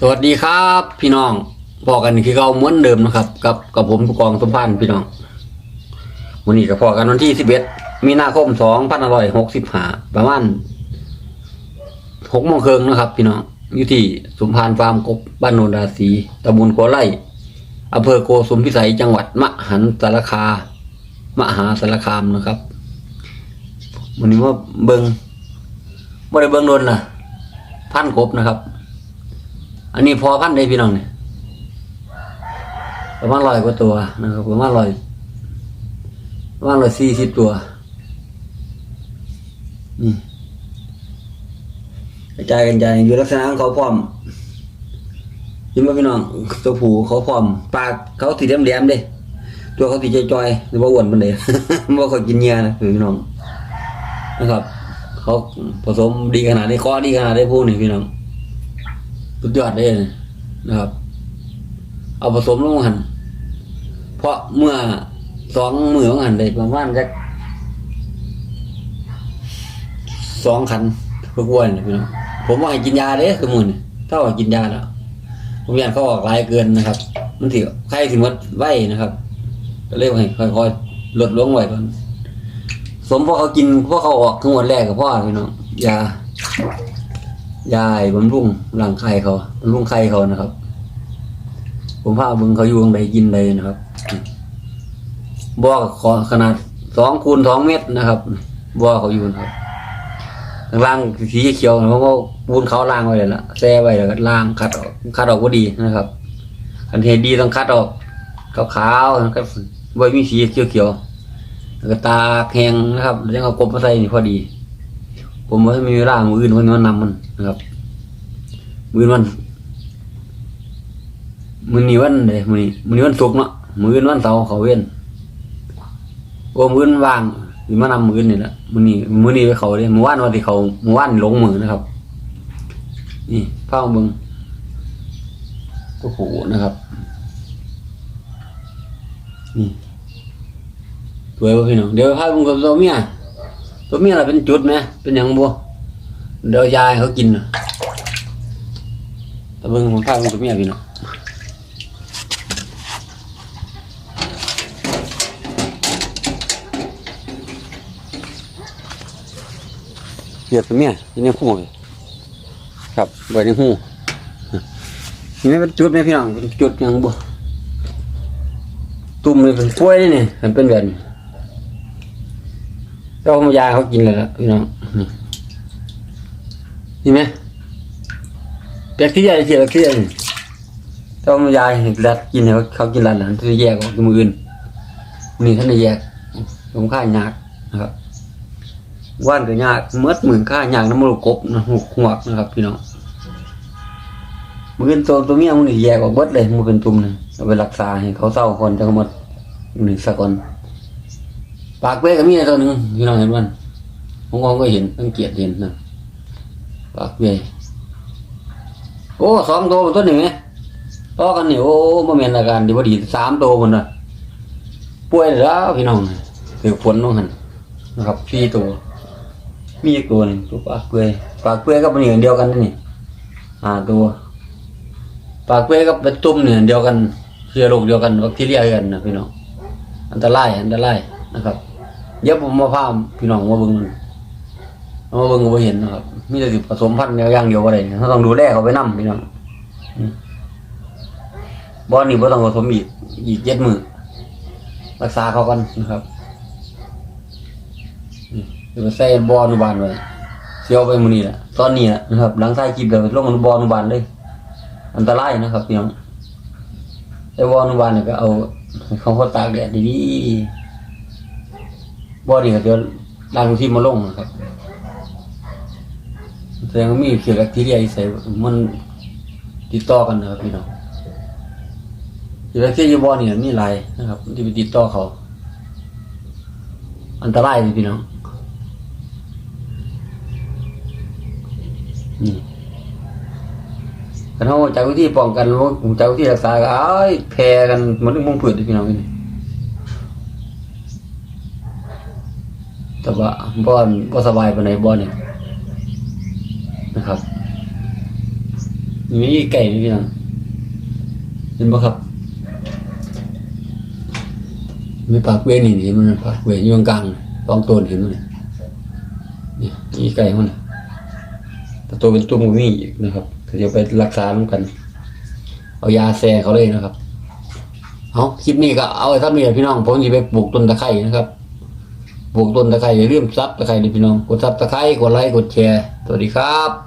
สวัสดีครับ พี่น้องบอกันคือเราม้วนเดิมนะครับ กับกับผมผู้กองสมพันธ์พี่น้องวันนี้ก็พอกันวันที่สิบเอ็ดมีนาคมสองพันร้อยหกสิบห้าประมาณหกโมงครึ่งนะครับ พี่น้องอยู่ที่สุมพานฟาร์มกบบ้านโนนราศีตำบลโกไร่อำเภอโกสุมพิสัยจังหวัดมหันสารคามหาสารคามนะครับวันนี้ว่าเบิงบ่ได้เบิงโดนล่ะ พันกบนะครับ อันนี้พอพันได้พี่น้องเนี่ยประมาณร้อยกว่าตัวนะครับประมาณร้อยประมาณร้อยสี่สิบตัวนี่กระจายกันใจายอยู่ลักษณะของเขาพร้อมยินว่าพี่น้องตัวผูเขาพร้อม ปากเขาสีแหลมๆเด้ตัวเขาสีจอยๆหรือว่าอ้วนมันเด้ว่าเขากินเนื้อนะพี่น้องนะครับ เขาผสมดีขนาดนี้คอดีขนาดได้พวกนี้พี่น้อง สุดยอดเลยนะครับ เอาผสมลงมาหันเพราะเมื่อสองมือของหันได้ประมาณสักสองขันพื่ออ้วนนะพี่น้องผมว่าให้กินยาเด้คือมือนี่ถ้าว่ากินยาแล้วผมอยากเขาออกลายเกินนะครับ มันถือใครถึงวัดไหวนะครับ ก็เลยให้ค่อยๆลดลงไว้ก่อนสมพอเขากินพวกเขาออกทั้งหมดแรกกับพ่อพี่น้องยา ยายบำรุงร่างไข่เขาบำรุงไข่เขานะครับ ผมพาเบึงเขาอยู่ตรงใดกินใดนะครับบ่อขอขนาดสองคูณสองเมตรนะครับบ่อเขาอยู่นะครับทางล่างสีเขียวเพราะว่าปูนเขาล่างไว้เลยละแซ่ไว้แล้วก็ล่างคัดออกคัดออกก็ดีนะครับอันที่ดีต้องคัดออกขาวๆนะครับไว้มีสีเขียวๆแล้วก็ตาแข็งนะครับแล้วก็กบมาใส่พอดี ผมว่ามีเวลามืออื่นวันนี้นนำมันนะครับ มืออนวันมือนี้วันเลยมือนี้มือนี้วันศุกร์เนาะมืออื่นวันเสาร์เขาเว้นโอ้มืออื่นว่างหรือมานำมืออื่นนี่แหละมือนี้มือนี้ไปเขาเลยมือว่านวันที่เขามือว่านหลงมือนะครับ นี่เฝ้าเบิงโอ้โหนะครับ นี่สวยป่ะพี่น้องเดี๋ยวพาบิงกับตัวเมีย ตัวเมียอะไรเป็นจุดไหมเป็นหยังบัวเดี๋ยวยายเขากินนะต่เบิงผมพาเบิ่งตัวเมียพี่เนาะเหียดตัวเมียยู่นหูเลยครับไว้ในหูนี่ไม่เป็นจุดไหมพี่น้องเป็นจุดหยังบัวตุ่มเลยเป็นกล้วยนี่นี่มันเป็นแบบนี้ เจ้ายาเขากินเลยล่ะพี่น้องนี่นี่ไหมแบคทีเรียเสียแบคทีเรียนี่เจ้ายาเห็นรัดกินเขาเขากินรัดหลังที่แยกออกจากมืออื่นนี่ท่านได้แยกผมค่ายากนะครับว่านก็ยากเมื่อหมื่นค่ายากน้ำมันกบนะหุกหัวนะครับ พี่น้องมืออื่นตัวตัวเมียมันแยกออกเบิดเลยมันเป็นตุ่มเลยเอาไปรักษาให้เขาเศร้าคนจะหมดหนึ่งสักคน ปากเป้ก็มีตัวหนึ่งพี่น้องเห็นมันผมก็เห็นสังเกียรติเห็นนะปากเป้โอ้สองตัวเป็นตัวหนึ่งไหมต่อกันนี่โอ้มาเมียนอาการดีพอดีสามตัวคนนะป่วยแล้วพี่น้องถือฝนน้องหันนะครับสี่ตัวมีตัวหนึ่งตัวปากเป้ปากเป้ก็เป็นอย่างเดียวกันนี่ห้าตัว ปากเป้ก็เป็นตุ่มเนี่ยเดียวกันเชื้อโรคเดียวกันแบคทีเรียเดียวกันนะพี่น้องอันตรายอันตรายนะครับ เยวผมมาพาพี่น้องมาเบิ่งมามาเบิ่งก็บ่เห็นนะครับ มีแต่สิผสมพันธุ์อย่างเดียวบ่ได้เราต้องดูแลเขาไปนํพี่น้องอืมบ่นี่บ่ต้องผสมอีกอีกเจ็ดมือรักษาเขากันนะครับเดี๋ยวไปใส่บออนุบาลไว้เสียวไปมือนี้แหละตอนนี้แหละนะครับ หลังถ่ายคลิปแล้วลงบออนุบาลเลยอันตรายนะครับพี่น้องแต่บออนุบาลเนี่ยก็เอาเขาเขาตากแดดดีๆ บ่อนี่ก็เดี๋ยวลางที่มาลงนะครับแสดงว่ามีเชื้อแบคทีเรียที่ใส่มันติดต่อกันนะครับพี่น้องเชื้อแบคทีเรียอยู่บ่อนี่มีหลายนะครับที่ไปติดต่อเขา อันตรายเลยพี่น้องนี่กันเขาจากวิธีป้องกันจากวิธีรักษาก็เอ้ยแพ้กันเหมันเรื่องมงผืดพี่น้องนี่ แต่ว่าบ่อนบ่สบายปานใดบ่อนนี่ยนะครับ มีไก่ไหมพี่น้องเห็นปะครับ มีปากเวนี่เห็นมันปากเวอยู่กลางๆสองตัวนี่เห็นมันเนี่ยนี่ไก่มันน่ะแต่ตัวเป็นตัวมันมีอีกนะครับก็จะไปรักษามันกัน เอายาแซ่เขาเลยนะครับเอาคลิปนี้ก็เอาไว้ถ้ามีพี่น้องผมจะไปปลูกต้นตะไคร้นะครับ ปลูกต้นตะไคร้อย่าลืมซับตะไคร้เลยพี่น้องกดซับตะไคร้กดไลค์กดแชร์สวัสดีครับ